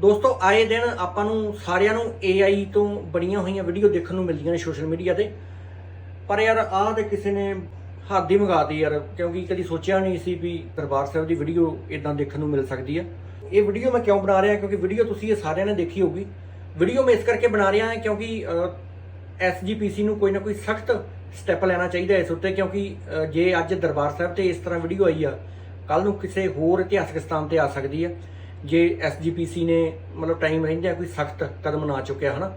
ਦੋਸਤੋ, ਆਏ ਦਿਨ ਆਪਾਂ ਨੂੰ ਸਾਰਿਆਂ ਨੂੰ AI ਤੋਂ ਬਣੀਆਂ ਹੋਈਆਂ ਵੀਡੀਓ ਦੇਖਣ ਨੂੰ ਮਿਲਦੀਆਂ ਨੇ ਸੋਸ਼ਲ ਮੀਡੀਆ ਤੇ। ਪਰ ਯਾਰ, ਆਹ ਤੇ ਕਿਸੇ ਨੇ ਹੱਦ ਹੀ ਮੰਗਾਤੀ ਯਾਰ, ਕਿਉਂਕਿ ਕਦੀ ਸੋਚਿਆ ਨਹੀਂ ਸੀ ਵੀ ਦਰਬਾਰ ਸਾਹਿਬ ਦੀ ਵੀਡੀਓ ਇਦਾਂ ਦੇਖਣ ਨੂੰ ਮਿਲ ਸਕਦੀ ਹੈ ਇਹ ਵੀਡੀਓ ਮੈਂ ਕਿਉਂ ਬਣਾ ਰਿਹਾ? ਕਿਉਂਕਿ ਵੀਡੀਓ ਤੁਸੀਂ ਇਹ ਸਾਰਿਆਂ ਨੇ ਦੇਖੀ ਹੋਊਗੀ। ਵੀਡੀਓ ਮੈਂ ਇਸ ਕਰਕੇ ਬਣਾ ਰਿਹਾ ਹਾਂ ਕਿਉਂਕਿ ਐਸਜੀਪੀਸੀ ਨੂੰ ਕੋਈ ਨਾ ਕੋਈ ਸਖਤ ਸਟੈਪ ਲੈਣਾ ਚਾਹੀਦਾ ਇਸ ਉੱਤੇ, ਕਿਉਂਕਿ ਜੇ ਅੱਜ ਦਰਬਾਰ ਸਾਹਿਬ ਤੇ ਇਸ ਤਰ੍ਹਾਂ ਵੀਡੀਓ ਆਈ ਆ ਕੱਲ ਨੂੰ ਕਿਸੇ ਹੋਰ ਇਤਿਹਾਸਕ ਸਥਾਨ ਤੇ ਆ ਸਕਦੀ ਹੈ ਜੇ ਐਸਜੀਪੀਸੀ ਨੇ ਮਤਲਬ ਟਾਈਮ ਰਹਿੰਦਿਆਂ ਕੋਈ ਸਖਤ ਕਦਮ ਨਾ ਚੁੱਕਿਆ, ਹਨਾ?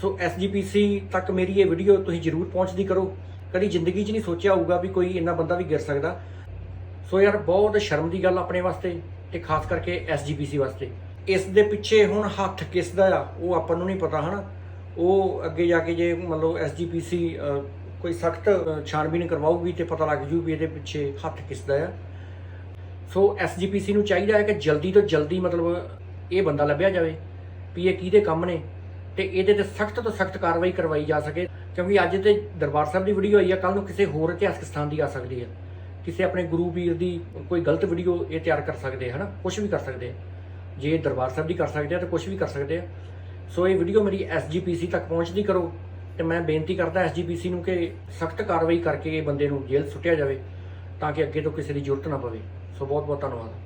ਸੋ ਐਸਜੀਪੀਸੀ ਤੱਕ ਮੇਰੀ ਇਹ ਵੀਡੀਓ ਤੁਸੀਂ ਜਰੂਰ ਪਹੁੰਚਦੀ ਕਰੋ। ਕਦੀ ਜ਼ਿੰਦਗੀ 'ਚ ਨਹੀਂ ਸੋਚਿਆ ਹੋਊਗਾ ਵੀ ਕੋਈ ਇੰਨਾ ਬੰਦਾ ਵੀ ਗਿਰ ਸਕਦਾ। ਸੋ ਯਾਰ, ਬਹੁਤ ਸ਼ਰਮ ਦੀ ਗੱਲ ਆਪਣੇ ਵਾਸਤੇ ਤੇ ਖਾਸ ਕਰਕੇ ਐਸਜੀਪੀਸੀ ਵਾਸਤੇ। ਇਸ ਦੇ ਪਿੱਛੇ ਹੁਣ ਹੱਥ ਕਿਸ ਦਾ ਆ, ਉਹ ਆਪਾਂ ਨੂੰ ਨਹੀਂ ਪਤਾ, ਹਨਾ? ਉਹ ਅੱਗੇ ਜਾ ਕੇ ਜੇ ਮੰਨ ਲਓ ਐਸਜੀਪੀਸੀ ਕੋਈ ਸਖਤ ਛਾਣਬੀਨ ਕਰਵਾਊਗੀ ਤੇ ਪਤਾ ਲੱਗ ਜੂ ਵੀ ਇਹਦੇ ਪਿੱਛੇ ਹੱਥ ਕਿਸ ਦਾ ਆ। ਸੋ ਐਸਜੀਪੀਸੀ ਨੂੰ ਚਾਹੀਦਾ ਹੈ ਕਿ ਜਲਦੀ ਤੋਂ ਜਲਦੀ ਮਤਲਬ ਇਹ ਬੰਦਾ ਲੱਭਿਆ ਜਾਵੇ ਵੀ ਇਹ ਕਿਹਦੇ ਕੰਮ ਨੇ ਤੇ ਇਹਦੇ ਤੇ ਸਖਤ ਤੋਂ ਸਖਤ ਕਾਰਵਾਈ ਕਰਵਾਈ ਜਾ ਸਕੇ। ਕਿਉਂਕਿ ਅੱਜ ਤੇ ਦਰਬਾਰ ਸਾਹਿਬ ਦੀ ਵੀਡੀਓ ਆਈ ਹੈ ਕੱਲ ਨੂੰ ਕਿਸੇ ਹੋਰ ਇਤਿਹਾਸਕ ਸਥਾਨ ਦੀ ਆ ਸਕਦੀ ਹੈ ਕਿਸੇ ਆਪਣੇ ਗੁਰੂ ਵੀਰ ਦੀ ਕੋਈ ਗਲਤ ਵੀਡੀਓ ਇਹ ਤਿਆਰ ਕਰ ਸਕਦੇ ਹਨਾ? ਕੁਝ ਵੀ ਕਰ ਸਕਦੇ ਜੇ ਇਹ ਦਰਬਾਰ ਸਾਹਿਬ ਦੀ ਕਰ ਸਕਦੇ ਆ, ਤਾਂ ਕੁਝ ਵੀ ਕਰ ਸਕਦੇ ਆ। ਸੋ ਇਹ ਵੀਡੀਓ ਮੇਰੀ ਐਸਜੀਪੀਸੀ ਤੱਕ ਪਹੁੰਚਦੀ ਕਰੋ ਤੇ ਮੈਂ ਬੇਨਤੀ ਕਰਦਾ ਐਸਜੀਪੀਸੀ ਨੂੰ ਕਿ ਸਖਤ ਕਾਰਵਾਈ ਕਰਕੇ ਇਹ ਬੰਦੇ ਨੂੰ ਜੇਲ੍ਹ ਸੁੱਟਿਆ ਜਾਵੇ। ਤਾਂ ਕਿ ਅੱਗੇ ਤੋਂ ਕਿਸੇ ਦੀ ਜ਼ਰੂਰਤ ਨਾ ਪਵੇ। ਸੋ ਬਹੁਤ ਬਹੁਤ ਧੰਨਵਾਦ।